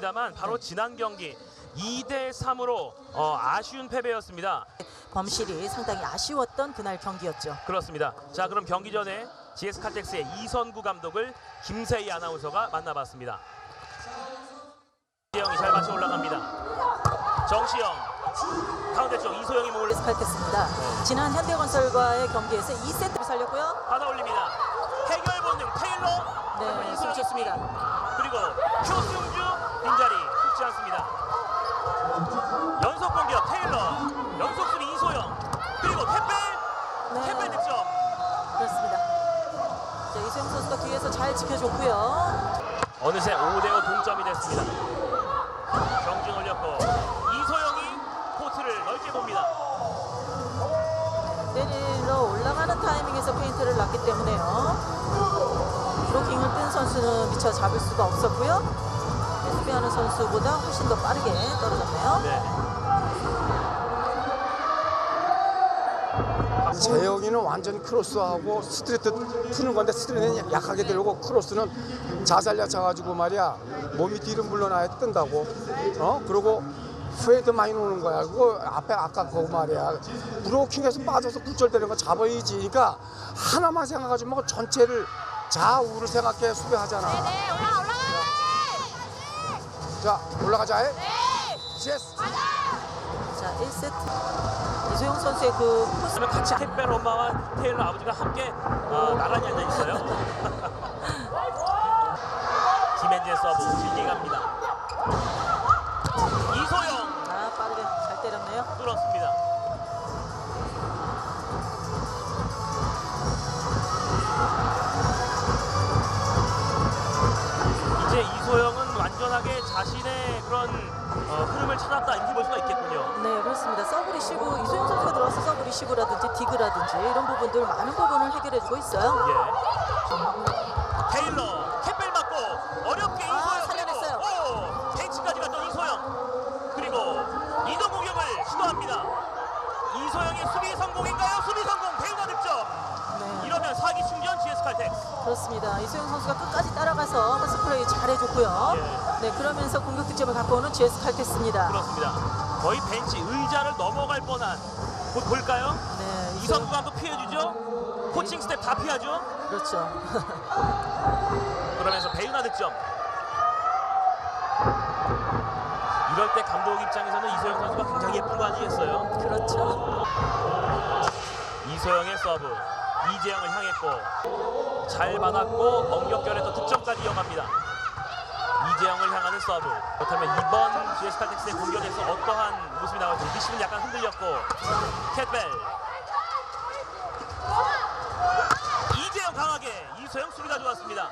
있습니다만 바로 지난 경기 2대 3으로 어, 아쉬운 패배였습니다. 범실이 상당히 아쉬웠던 그날 경기였죠. 그렇습니다. 자 그럼 경기 전에 GS 칼텍스의 이선구 감독을 김세희 아나운서가 만나봤습니다. 이영이 잘 맞춰 올라갑니다. 정시영 가운데 쪽 이소영이 몸을 스칼텍스입니다. 지난 현대건설과의 경기에서 2세트를 살렸고요. 받아 올립니다. 해결 본능 테일러 네, 좋습니다. 그리고 표승주 빈자리 쉽지 않습니다. 연속 공격 테일러 연속 수비 이소영 그리고 태펠 네. 태펠 득점 그렇습니다. 자, 이소영 선수가 뒤에서 잘 지켜줬고요. 어느새 5대5 동점이 됐습니다. 정진 올렸고 이소영이 코트를 넓게 봅니다. 때리러 올라가는 타이밍에서 페인트를 놨기 때문에요. 브로킹을 뜬 선수는 미처 잡을 수가 없었고요. 네, 수비하는 선수보다 훨씬 더 빠르게 떨어졌네요. 네. 재영이는 완전 크로스하고 스트레이트 푸는 건데 스트레이트는 약하게 들고 크로스는 자살려 차가지고 말이야 몸이 뒤로 물러나야 뜬다고 어 그리고 후에도 많이 노는 거야 그거 앞에 아까 그거 말이야 브로킹에서 빠져서 굴절되는 거 잡아야지 그러니까 하나만 생각하지 말고 전체를 좌우를 생각해 수비하잖아 네, 올라가, 올라가! 자 올라가자 해 네! 예스 자, 1세트. 이소영 선수의 그 코스 같이 택배로 엄마와 테일러 아버지가 함께 어, 나란히 앉아 있어요. 김현재 서브 길게 갑니다. 완전하게 자신의 그런 어, 흐름을 찾았다 이렇게 볼 수가 있겠군요. 네, 그렇습니다. 서브 리시브, 이소영 선수가 들어와서 서브 리시브라든지 디그라든지 이런 부분들 많은 부분을 해결해주고 있어요. 예. 테일러 캡벨 맞고 어렵게 아, 이소영 살려냈어요. 그리고 오 벤치까지 갔던 이소영 그리고 이동 공격을 시도합니다. 이소영의 수비 성공인가요? 수비 성공 배우가 득점. 네, 이러면 사기 GS 칼텍스. 그렇습니다. 이소영 선수가 끝까지 따라가서 패스플레이 잘해줬고요. 예. 네, 그러면서 공격 득점을 갖고 오는 GS 칼텍스입니다. 그렇습니다. 거의 벤치 의자를 넘어갈 뻔한 곧 볼까요? 네, 이선구 감독 피해주죠. 코칭 스텝 다 피하죠. 그렇죠. 그러면서 배윤아 득점. 이럴 때 감독 입장에서는 이소영 선수가 굉장히 예쁜 거 아니겠어요? 그렇죠. 이소영의 서브 이재영을 향했고 잘 받았고 엉격결에 또 득점까지 이어갑니다. 이재영을 향하는 서브 그렇다면 이번 GS 칼텍스의 공격에서 어떠한 모습이 나올지 리시브는 약간 흔들렸고 캣벨 이재영 강하게 이소영 수비가 좋았습니다.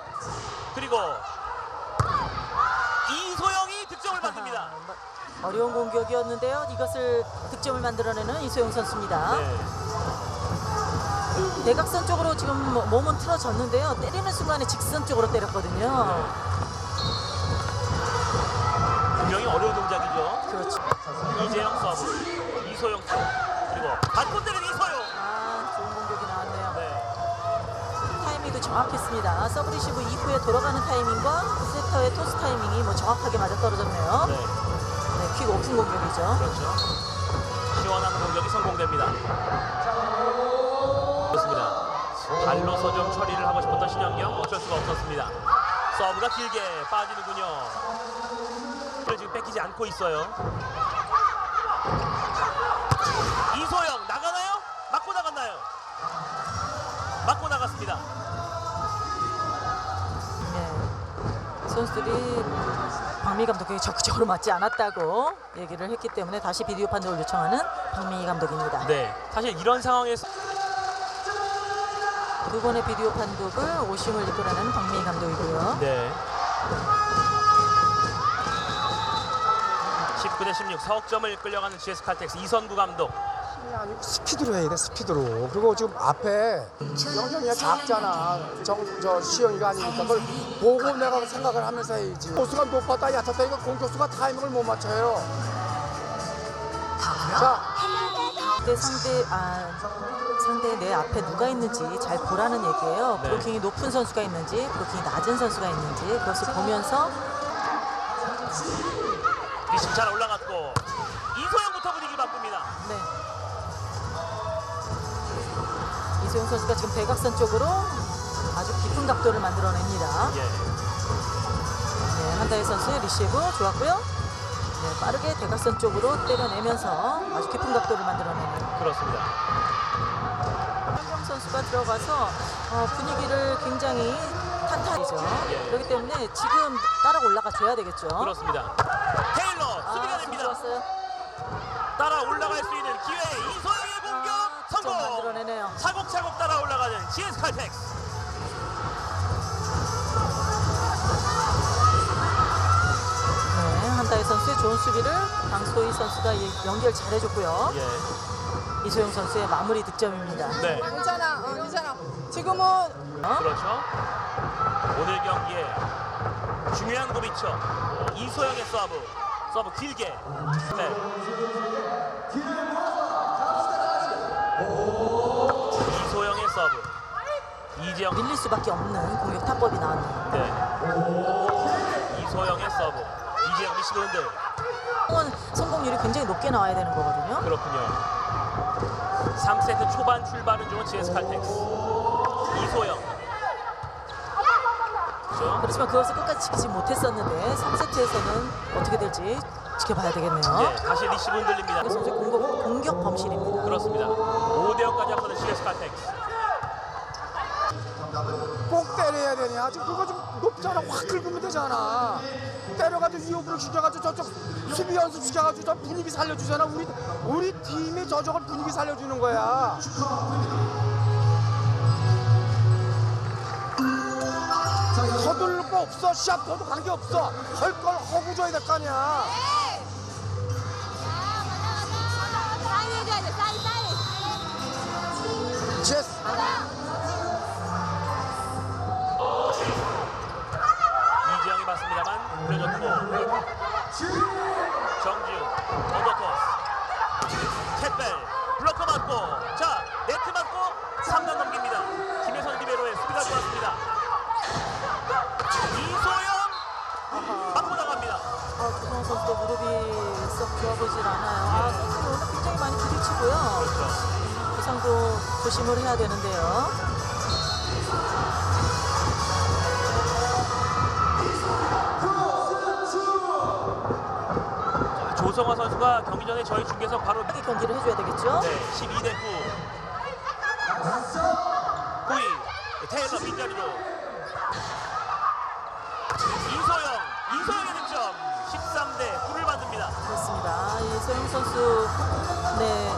그리고 이소영이 득점을 만듭니다. 아, 어려운 공격이었는데요. 이것을 득점을 만들어내는 이소영 선수입니다. 네. 대각선 쪽으로 지금 뭐- 몸은 틀어졌는데요. 때리는 순간에 직선 쪽으로 때렸거든요. 분명히 어려운 동작이죠. 그렇죠. 이재영 서브, 이소영 쪽 그리고 받고 때리는 이소영. 아, 좋은 공격이 나왔네요. 네, 타이밍도 정확했습니다. 서브 리시브 이후에 돌아가는 타이밍과 세터의 토스 타이밍이 뭐 정확하게 맞아 떨어졌네요. 네, 네, 퀵 오픈 공격이죠. 그렇죠. 시원한 공격이 성공됩니다. 그렇습니다. 발로서 좀 처리를 하고 싶었던 신영경 어쩔 수가 없었습니다. 서브가 길게 빠지는군요. 지금 뺏기지 않고 있어요. 이소영 나가나요? 맞고 나갔나요? 맞고 나갔습니다. 네. 선수들이 박미 감독에게 적극적으로 맞지 않았다고 얘기를 했기 때문에 다시 비디오 판독을 요청하는 박미 감독입니다. 네, 사실 이런 상황에서 두 번의 비디오 판독을 오심을 이끌어내는 박미 감독이고요. 네. 19대 16 석점을 끌려가는 GS 칼텍스 이선구 감독. 아니 스피드로 해야 돼 스피드로 그리고 지금 앞에 영정이가 작잖아 정저 시영이가 아니니까 그걸 보고 내가 생각을 하면서 해야지 포수가 높았다 얕았다 이거 공격수가 타이밍을 못 맞춰요 자 내 상대 아 상대 내 앞에 누가 있는지 잘 보라는 얘기예요. 네. 브로킹이 높은 선수가 있는지 브로킹이 낮은 선수가 있는지 그것을 보면서 리심 잘 올라갔고 이소영부터 분위기 바꿉니다. 네. 이소영 선수가 지금 대각선 쪽으로 아주 깊은 각도를 만들어냅니다. 예. 네, 한다혜 선수의 리시브 좋았고요. 네, 빠르게 대각선 쪽으로 때려내면서 아주 깊은 각도를 만들어내는 그렇습니다. 한경 선수가 들어가서 어, 분위기를 굉장히 탄탄해죠. 예. 그렇기 때문에 지금 따라 올라가 줘야 되겠죠. 그렇습니다. 테일러 수비가 아, 됩니다. 좋았어요. 따라 올라갈 수 있는 기회 이소영의 공격 아, 성공. 만들어내네요. 차곡차곡 따라 올라가는 GS 칼텍스. 수비를 강소희 선수가 이- 연결 잘해줬고요. 예. 이소영 선수의 마무리 득점입니다. 네. 괜찮아, 어, 괜찮아. 지금은 어? 그렇죠. 오늘 경기에 중요한 고비쳐 이소영의 서브. 서브 길게. 네. 이소영의 서브. 이재영. 밀릴 수밖에 없는 공격 타법이 나왔네요. 네. 이소영의 서브. 이재영 리시브 흔들. 성공- 성공률이 굉장히 높게 나와야 되는 거거든요. 그렇군요. 3세트 초반 출발은 좋은 GS 칼텍스. 이소영. 그렇죠. 그렇지만 그것을 끝까지 지키지 못했었는데 3세트에서는 어떻게 될지 지켜봐야 되겠네요. 예, 다시 리시브 흔들립니다. 그 선수의 공격, 공격 범실입니다. 그렇습니다. 5대0까지 앞서는 GS 칼텍스. 꼭 때려야 되냐? 지금 그거 좀 높잖아. 확 긁으면 되잖아. 때려가지고 위협으로 시켜가지고 저쪽 수비 연습 시켜가지고 저 분위기 살려주잖아. 우리 우리 팀이 저쪽을 분위기 살려주는 거야. 서둘릴 거 없어. 시합 더도 관계 없어. 할 걸 허구 줘야 될 거 아니야. 사인 해줘야 돼, 사인, 사인. 제스. 조심을 해야 되는데요. 자, 조성화 선수가 경기 전에 저희 중계석 바로 하게 경기를 해줘야 되겠죠? 네, 12대 9 9위 테일러 빈자리로 이소영 이소영의 득점 13대 9를 만듭니다 그렇습니다. 이 소영 선수, 네.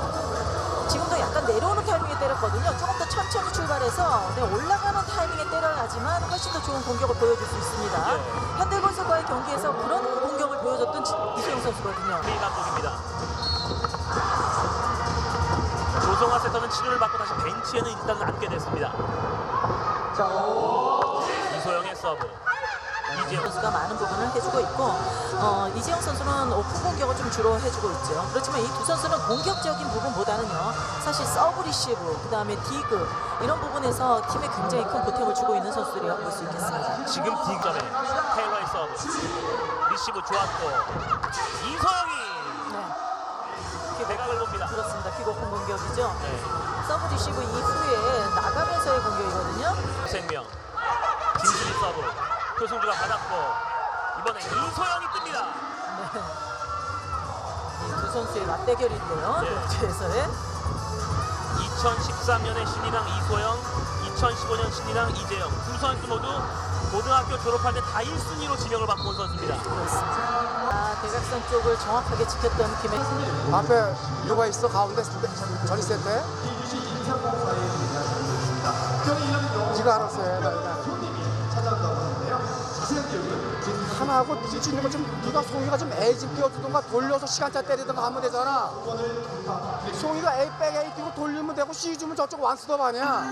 지금도 내려오는 타이밍에 때렸거든요. 조금 더 천천히 출발해서 네, 올라가는 타이밍에 때려야지만 훨씬 더 좋은 공격을 보여줄 수 있습니다. 네. 현대건설과의 경기에서 그런 공격을 보여줬던 지- 이소영 선수거든요. 이 감독입니다 조성화 세터는 치료를 받고 다시 벤치에는 일단은 앉게 됐습니다 이소영의 서브 이재영 선수가 많은 부분을 해주고 있고 어, 이재영 선수는 오픈 공격을 좀 주로 해주고 있죠. 그렇지만 이 두 선수는 공격적인 부분보다는요. 사실 서브 리시브, 그다음에 디그 이런 부분에서 팀에 굉장히 큰 보탬을 주고 있는 선수들이라고 볼 수 있겠습니다. 지금 뒷점에 테일러의 서브 리시브 좋았고 이소영이 네, 대각을 봅니다 그렇습니다. 킥 오픈 공격이죠. 네. 서브 리시브 이후에 나가면서의 공격이거든요. 생명 김진희 서브 표승주가 받았고 이번에 이소영이 뜹니다 네. 이두 선수의 맞대결인데요. 네. 네. 2013년에 신인왕 이소영 2015년 신인왕 이재영 두 선수 모두 고등학교 졸업할 때 다 1순위로 지명을 받고 온 선수입니다. 아, 대각선 쪽을 정확하게 지켰던 김혜 앞에 누가 있어 가운데 전이 세트에? 네가 알아서 해. 나 이거. 하나하고 뒤집는 거좀 누가 송이가 좀 A 좀 끼워주던가 돌려서 시간차 때리던가 하면 되잖아. 송이가 A 백 A 뛰고 돌리면 되고 C 주면 저쪽 완스톱 아니야.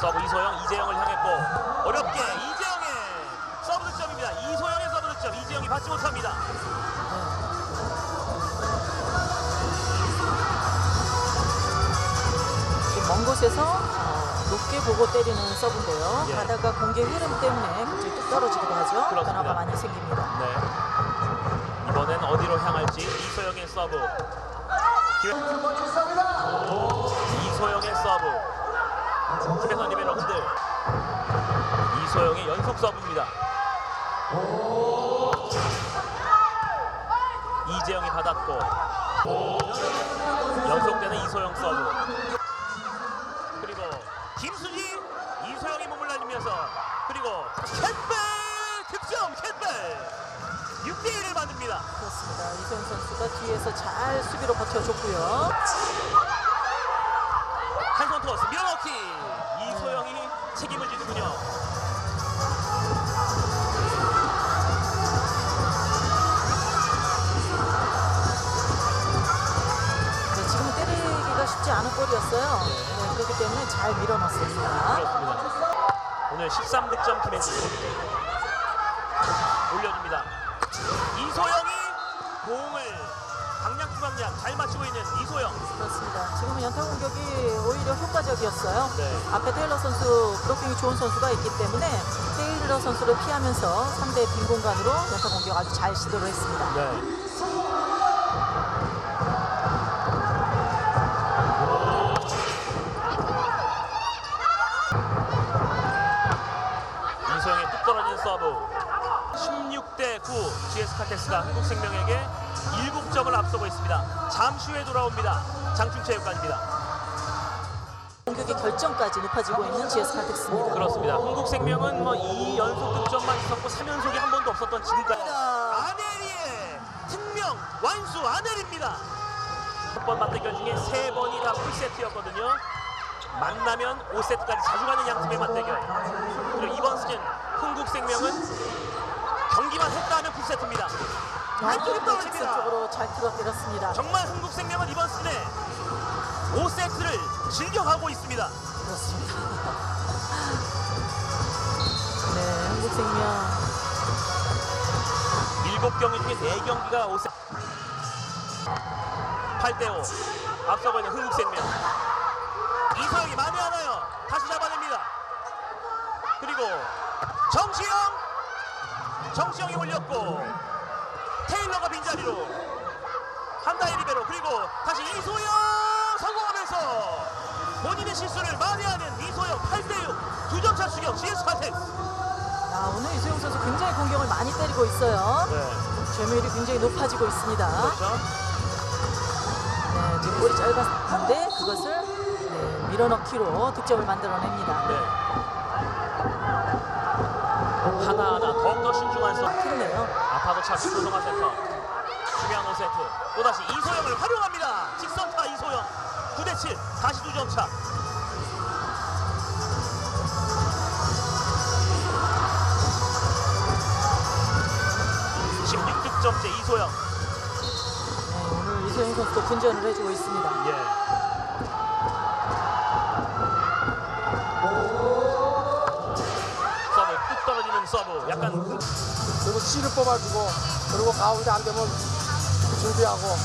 서브 이소영 이재영을 향했고 어렵게 이재영의 서브 득점입니다 이소영의 서브 득점 이재영이 받지 못합니다 먼 곳에서 어, 높게 보고 때리는 서브인데요. 예. 가다가 공개 흐름 때문에 갑자기 뚝 떨어지기도 하죠. 그렇습니다. 변화가 많이 생깁니다. 네. 이번엔 어디로 향할지 이소영의 서브. 이소영의 서브. 김혜선 리베로 흔들. 이소영의 연속 서브입니다. 이재영이 받았고 연속되는 이소영 서브. 득점 캔벨 6대 1을 만듭니다. 그렇습니다. 이소영 선수가 뒤에서 잘 수비로 버텨줬고요. 한손 토스 밀어넣기 이소영이 책임을 지는군요. 네, 지금은 때리기가 쉽지 않은 볼이었어요. 네, 그렇기 때문에 잘 밀어넣습니다. 그렇습니다. 오늘 13득점 김혜지 올려줍니다. 이소영이 공을 강약 구강약 잘 맞추고 있는 이소영. 그렇습니다. 지금은 연타 공격이 오히려 효과적이었어요. 네. 앞에 테일러 선수 브로킹이 좋은 선수가 있기 때문에 테일러 선수를 피하면서 상대 빈 공간으로 연타 공격 아주 잘 시도를 했습니다. 네. 이소영의 뚝 떨어진 서브 16대 9 GS 카텍스가 한국생명에게 7점을 앞서고 있습니다. 잠시 후에 돌아옵니다. 장충체육관입니다. 공격의 결정까지 높아지고 있는 GS 칼텍스입니다. 그렇습니다. 한국생명은 뭐이 연속 득점만 있었고 3연속이 한 번도 없었던 지금까지 아넬이의 특명 완수 아넬입니다. 첫 번 맞대결 중에 세 번이 다 풀세트였거든요. 만나면 5세트까지 자주 가는 양팀의 맞대결. 그리고 이번 시즌 흥국생명은 경기만 했다 하면 풀세트입니다. 한쪽이 직선 떨어집니다. 쪽으로 잘 틀어뜨렸습니다. 정말 흥국생명은 이번 시즌에 5세트를 즐겨가고 있습니다. 그렇습니다. 네, 한국생명 7경기 중에 4경기가 5세트 8대5 앞서고 있는 흥국생명 이소영이 만에 하나요 다시 잡아냅니다 그리고 정시영 정시영이 올렸고 테일러가 빈자리로 한다이 리베로 그리고 다시 이소영 성공하면서 본인의 실수를 만회하는 이소영 8대6 2점차 추격 GS 칼텍스 아, 오늘 이소영 선수 굉장히 공격을 많이 때리고 있어요. 네 점유율이 굉장히 높아지고 있습니다. 그렇죠 네, 지금 볼이 짧았는데 그것을 네, 밀어넣기로 득점을 만들어냅니다. 네. 하나하나 더욱더 신중한 서 그러네요. 아파도 차고 조성화 센터 중요한 5세트. 또다시 이소영을 활용합니다. 직선타 이소영. 9대7 다시 2점 차1 6 득점째 이소영. 네, 오늘 이소영 선수도 분전을 해주고 있습니다. 예. 그리고 C를 뽑아주고 그리고 가운데 안 되면 준비하고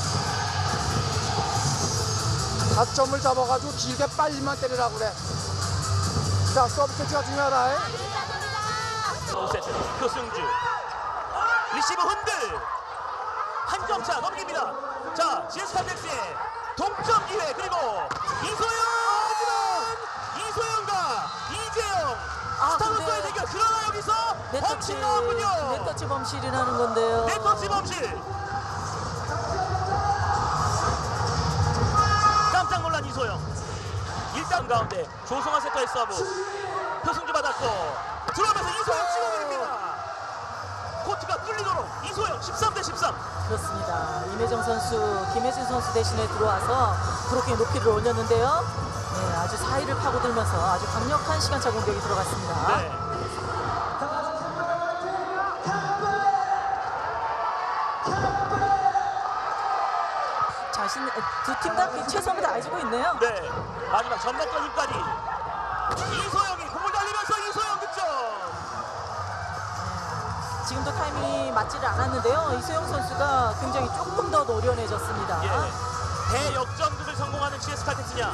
가점을 잡아가지고 길게 빨리만 때리라고 그래. 자 서브 캐치가 중요하다. 잉? 5세트 표승주 리시브 흔들 한 점 차 넘깁니다 자 GS 칼텍스의 동점 기회 그리고 이소영 이소영과 이재영 아, 스타로서의 근데 대결 그러나 여기서 범실 나왔군요 네터치 범실이라는 건데요. 네터치 범실 깜짝 놀란 이소영 일단 가운데 조성아 세터의 서브 표승주 받았고 들어오면서 이소영 찍어버립니다 코트가 뚫리도록 이소영 13 대 13 그렇습니다. 임혜정 선수, 김혜진 선수 대신에 들어와서 브로킹 높이를 올렸는데요. 네, 아주 사이를 파고들면서 아주 강력한 시간차 공격이 들어갔습니다. 네. 자신 두팀 다 최선을 다해주고 있네요. 네. 마지막 전반전 힘까지 이소영이 공을 달리면서 이소영 득점 지금도 타이밍이 맞지를 않았는데요. 이소영 선수가 굉장히 조금 더 노련해졌습니다. 예. 대역전극을 성공하는 GS 칼텍스냐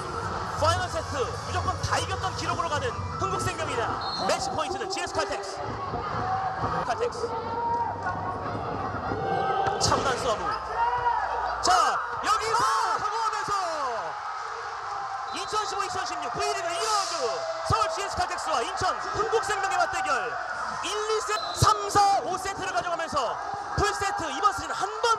파이널 세트 무조건 다 이겼던 기록으로 가는 흥국생명이다. 매치 포인트는 GS 칼텍스. 칼텍스. 차분한 서브. 자 여기서 아, 성공하면서! 2015-2016 V리그 2라운드 서울 GS칼텍스와 인천 흥국생명의 맞대결. 1, 2세트, 3, 4, 5세트를 가져가면서 풀세트 이번 시즌 한번